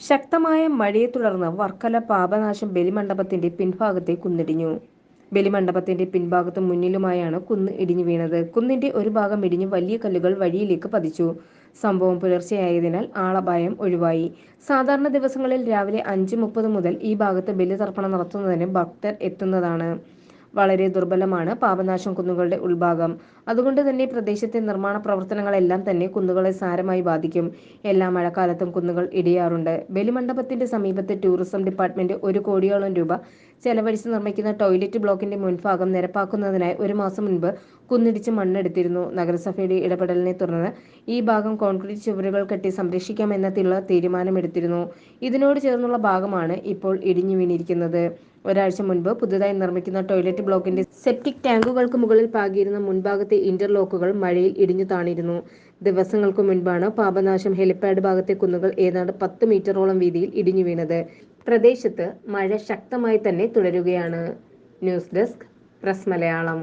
ശക്തമായ മഴയെ തുടർന്ന് വർക്കല പാപനാശം ബലിമണ്ഡപത്തിന്റെ പിൻഭാഗത്തെ കുന്നിടിഞ്ഞു. ബലിമണ്ഡപത്തിന്റെ പിൻഭാഗത്തും മുന്നിലുമായാണ് കുന്ന് ഇടിഞ്ഞു വീണത്. കുന്നിന്റെ ഒരു ഭാഗം ഇടിഞ്ഞു വലിയ കല്ലുകൾ വഴിയിലേക്ക് പതിച്ചു. സംഭവം പുലർച്ചെയായതിനാൽ ആളപായം ഒഴിവായി. സാധാരണ ദിവസങ്ങളിൽ രാവിലെ അഞ്ച് മുപ്പത് മുതൽ ഈ ഭാഗത്ത് ബലിതർപ്പണം നടത്തുന്നതിന് ഭക്തർ എത്തുന്നതാണ്. വളരെ ദുർബലമാണ് പാപനാശം കുന്നുകളുടെ ഉൾഭാഗം. അതുകൊണ്ട് തന്നെ പ്രദേശത്തെ നിർമ്മാണ പ്രവർത്തനങ്ങളെല്ലാം തന്നെ കുന്നുകളെ സാരമായി ബാധിക്കും. എല്ലാ മഴക്കാലത്തും കുന്നുകൾ ഇടിയാറുണ്ട്. ബലിമണ്ഡപത്തിന്റെ സമീപത്തെ ടൂറിസം ഡിപ്പാർട്ട്മെന്റ് ഒരു കോടിയോളം രൂപ ചെലവഴിച്ച് നിർമ്മിക്കുന്ന ടോയ്ലറ്റ് ബ്ലോക്കിന്റെ മുൻഭാഗം നിരപ്പാക്കുന്നതിനായി ഒരു മാസം മുൻപ് കുന്നിടിച്ച് മണ്ണെടുത്തിരുന്നു. നഗരസഭയുടെ ഇടപെടലിനെ തുടർന്ന് ഈ ഭാഗം കോൺക്രീറ്റ് ചുവരുകൾ കെട്ടി സംരക്ഷിക്കാമെന്നതിലുള്ള തീരുമാനമെടുത്തിരുന്നു. ഇതിനോട് ചേർന്നുള്ള ഭാഗമാണ് ഇപ്പോൾ ഇടിഞ്ഞു വീണിരിക്കുന്നത്. ഒരാഴ്ച മുൻപ് പുതുതായി നിർമ്മിക്കുന്ന ടോയ്ലറ്റ് ബ്ലോക്കിന്റെ സെപ്റ്റിക് ടാങ്കുകൾക്ക് മുകളിൽ പാകിയിരുന്ന മുൻഭാഗത്തെ ഇന്റർലോക്കുകൾ മഴയിൽ ഇടിഞ്ഞു താണിരുന്നു. ദിവസങ്ങൾക്ക് മുൻപാണ് പാപനാശം ഹെലിപ്പാഡ് ഭാഗത്തെ കുന്നുകൾ ഏതാണ്ട് പത്ത് മീറ്ററോളം വീതിയിൽ ഇടിഞ്ഞു വീണത്. പ്രദേശത്ത് മഴ ശക്തമായി തന്നെ തുടരുകയാണ്. News desk press Malayalam.